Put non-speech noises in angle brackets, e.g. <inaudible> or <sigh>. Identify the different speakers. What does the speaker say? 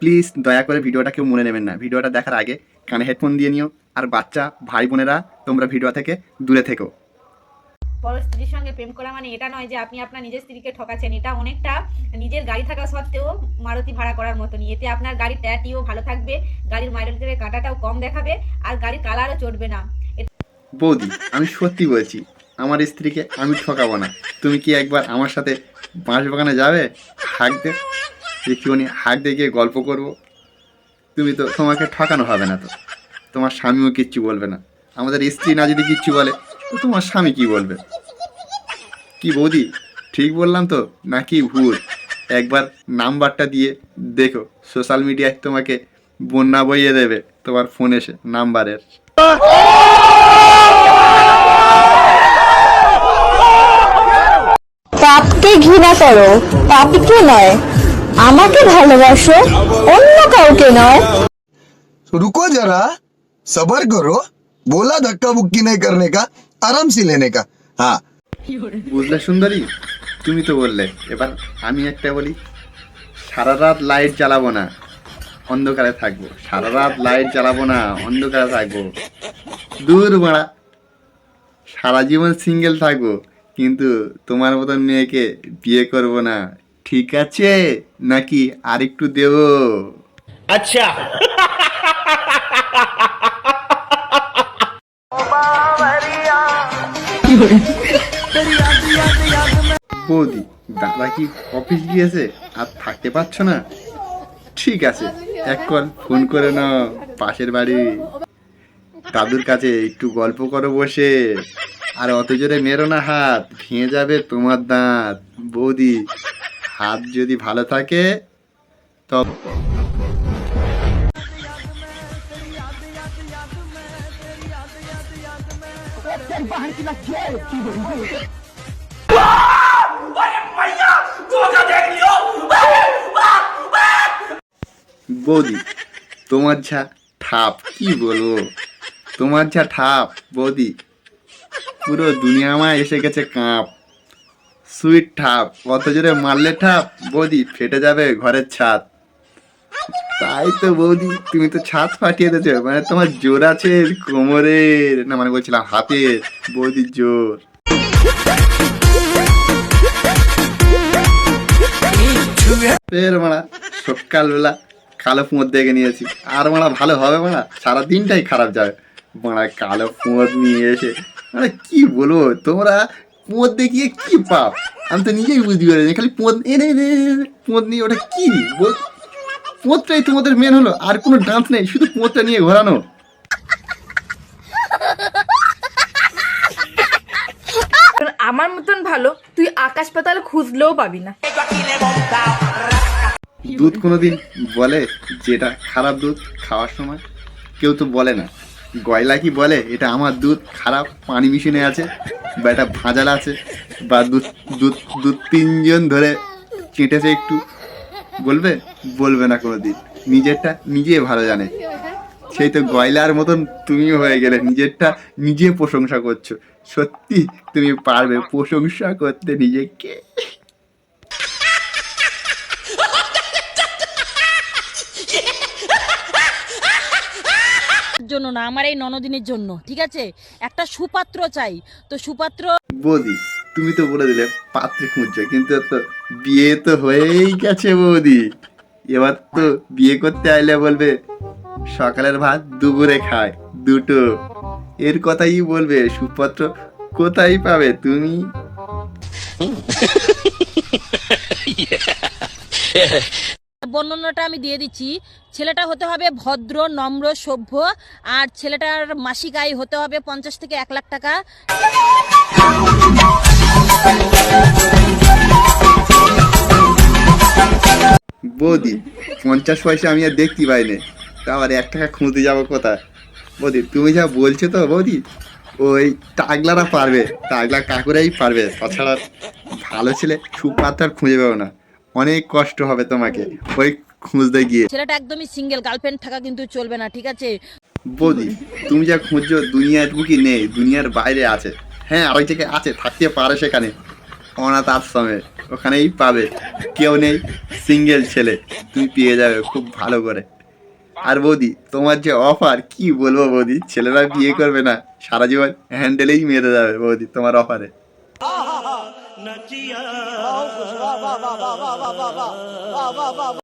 Speaker 1: Please দয়া করে ভিডিওটা কেউ মনে নেবেন না। ভিডিওটা দেখার আগে কানে হেডফোন দিয়ে নিও। আর বাচ্চা ভাই বোনেরা তোমরা ভিডিও থেকে দূরে থেকো।
Speaker 2: বড় স্ত্রীর সঙ্গে প্রেম করা মানে এটা নয় যে আপনি আপনার নিজের স্ত্রীকে ঠকাচ্ছেন। এটা অনেকটা নিজের গাড়ি থাকা সত্ত্বেও মারুতি ভাড়া করার মতনই। এতে আপনার গাড়ির ট্যাটিও ভালো থাকবে গাড়ির মাইলেজের কাঁটাটাও কম দেখাবে আর গাড়ির কালারও চটবে না।
Speaker 1: বৌদি আমি সত্যি বলছি আমার স্ত্রীকে আমি ঠকাবো না। তুমি কি একবার আমার সাথে বাঁশ বাগানে যাবে? দে একটুখানি দিয়ে গিয়ে গল্প করব। তুমি তো তোমাকে ঠকানো হবে না তো। তোমার স্বামীও কিচ্ছু বলবে না। আমাদের স্ত্রী না যদি কিচ্ছু বলে, তো তোমার স্বামী কি বলবে? কি বৌদি, ঠিক বললাম তো? নাকি ভুল? একবার নাম্বারটা দিয়ে দেখো, সোশ্যাল মিডিয়ায় তোমাকে বন্যা বইয়ে দেবে, তোমার ফোন এসে নাম্বারের।
Speaker 3: পাপকে ঘৃণা করো পাপকে নয়। আমাকে ভালোবাসো অন্য কাউকে নয়
Speaker 4: रुको जरा सबर करो बोला धक्का बुक्की नहीं करने का आराम से लेने का हाँ
Speaker 1: বুঝলে সুন্দরী তুমি তো বললে এবার আমি একটা বলি সারা রাত লাইট জ্বালাবো না অন্ধকারে থাকবো সারা রাত লাইট জ্বালাবো না অন্ধকারে থাকবো দূর মারা সারা জীবন সিঙ্গেল থাকবো কিন্তু তোমার মতন মেয়েকে বিয়ে করব না ঠিক আছে? নাকি আরেকটু দেবো? বৌদি দাদা কি অফিস গিয়েছে? আর থাকতে পারছ না? ঠিক আছে এক কল ফোন করে নাও পাশের বাড়ি। দাদুর কাছে একটু গল্প করো বসে। আর অত জোরে মেরো না হাত ভেঙে যাবে তোমার দাঁত। বৌদি হাত যদি ভালো থাকে, তব বৌদি, তোমার যা ঠাপ, কি বলব? তোমার যা ঠাপ, বৌদি। পুরো দুনিয়া এসে গেছে কাঁপ। সুইট ঠাপ, কত জোরে মারলে ঠাপ, বৌদি ফেটে যাবে ঘরের ছাদ। তাই তো বৌদি, তুমি তো ছাদ ফাটিয়ে দিয়েছ মানে তোমার জোর আছে কোমরের। না মানে বলছিলাম হাতের, বৌদির জোর। ফের মারা, সকালবেলা কালো পুঁত দেখে নিয়েছি। আর মারা, ভালো হবে মারা, সারা দিনটাই খারাপ যাবে। মারা, কালো পুঁত নিয়ে এসে মানে কি বলব, তোমরা পুঁত দেখিয়ে কি পাপ? আমি তো নিজেই বুঝতে পারি খালি পুঁত এনে পুঁত নিয়ে ওটা কি পুঁতটাই তোমাদের মেন হলো আর কোনো ডান্স নেই শুধু পুঁতটা নিয়ে ঘোরানো।
Speaker 5: আমার মতন ভালো তুই আকাশ পাতাল খুঁজলেও পাবি না।
Speaker 1: দুধ কোনোদিন বলে যেটা খারাপ দুধ খাওয়ার সময় কেউ তো বলে না। গয়লা কি বলে এটা আমার দুধ খারাপ পানি মিশিয়ে আছে। বা এটা ভাজাল আছে, বা দু তিনজন ধরে কেটেছে একটু। বলবে? বলবে না কোনো দিন নিজেরটা নিজে ভালো জানে। সেই তো গয়লার মতন তুমি হয়ে গেলে। নিজেরটা নিজে প্রশংসা করছ। সত্যি তুমি পারবে প্রশংসা করতে নিজেকে।
Speaker 6: জন্য না আমার এই ননদিনের জন্য ঠিক আছে? একটা সুপাত্র চাই। তো সুপাত্র
Speaker 1: বৌদি তুমি তো বলে দিলে পাত্রে খুঁজছো কিন্তু তো বিয়ে তো হয়েই গেছে বৌদি। এবার তো বিয়ে করতে আইলে বলবে সকালের ভাত দুপুরে খায় দুটো। এর কথাই বলবে সুপাত্র কোথায় পাবে তুমি? <laughs>
Speaker 6: বর্ণনাটা আমি দিয়ে দিচ্ছি। ছেলেটা হতে হবে ভদ্র, নম্র, সভ্য, আর ছেলেটার মাসিক আয় হতে হবে পঞ্চাশ থেকে এক লাখ টাকা।
Speaker 1: বৌদি, পঞ্চাশ পয়সা আমি আর দেখতে পাইনি তা আবার এক টাকা খুঁজতে যাব কোথায়? বৌদি, তুমি যা বলছো তো বৌদি, ওই টাগলারা পারবে, টাগলা কাকুরাই পারবে। তাছাড়া ভালো ছেলে সুপাত্র খুঁজে পাবো না। অনেক কষ্ট হবে তোমাকে। ওই খুঁজতে গিয়ে।
Speaker 6: ছেলেটা একদমই সিঙ্গেল গার্লফ্রেন্ড থাকা কিন্তু চলবে না ঠিক আছে?
Speaker 1: বৌদি তুমি যা খুঁজছো দুনিয়ার বুকি নেই? দুনিয়ার বাইরে আছে। হ্যাঁ আর ওই থেকে আছে থাকতে পারে সেখানে। অনাথ আশ্রমে ওখানেই পাবে। কেউ নেই সিঙ্গেল ছেলে। তুমি পেয়ে যাবে খুব ভালো করে। আর বৌদি তোমার যে অফার কি বলব বৌদি? ছেলেরা বিয়ে করবে না। সারা জীবন হ্যান্ডেলেই মেরে যাবে বৌদি তোমার অফারে
Speaker 7: 四十，哇哇
Speaker 8: 哇哇哇哇哇哇哇哇哇！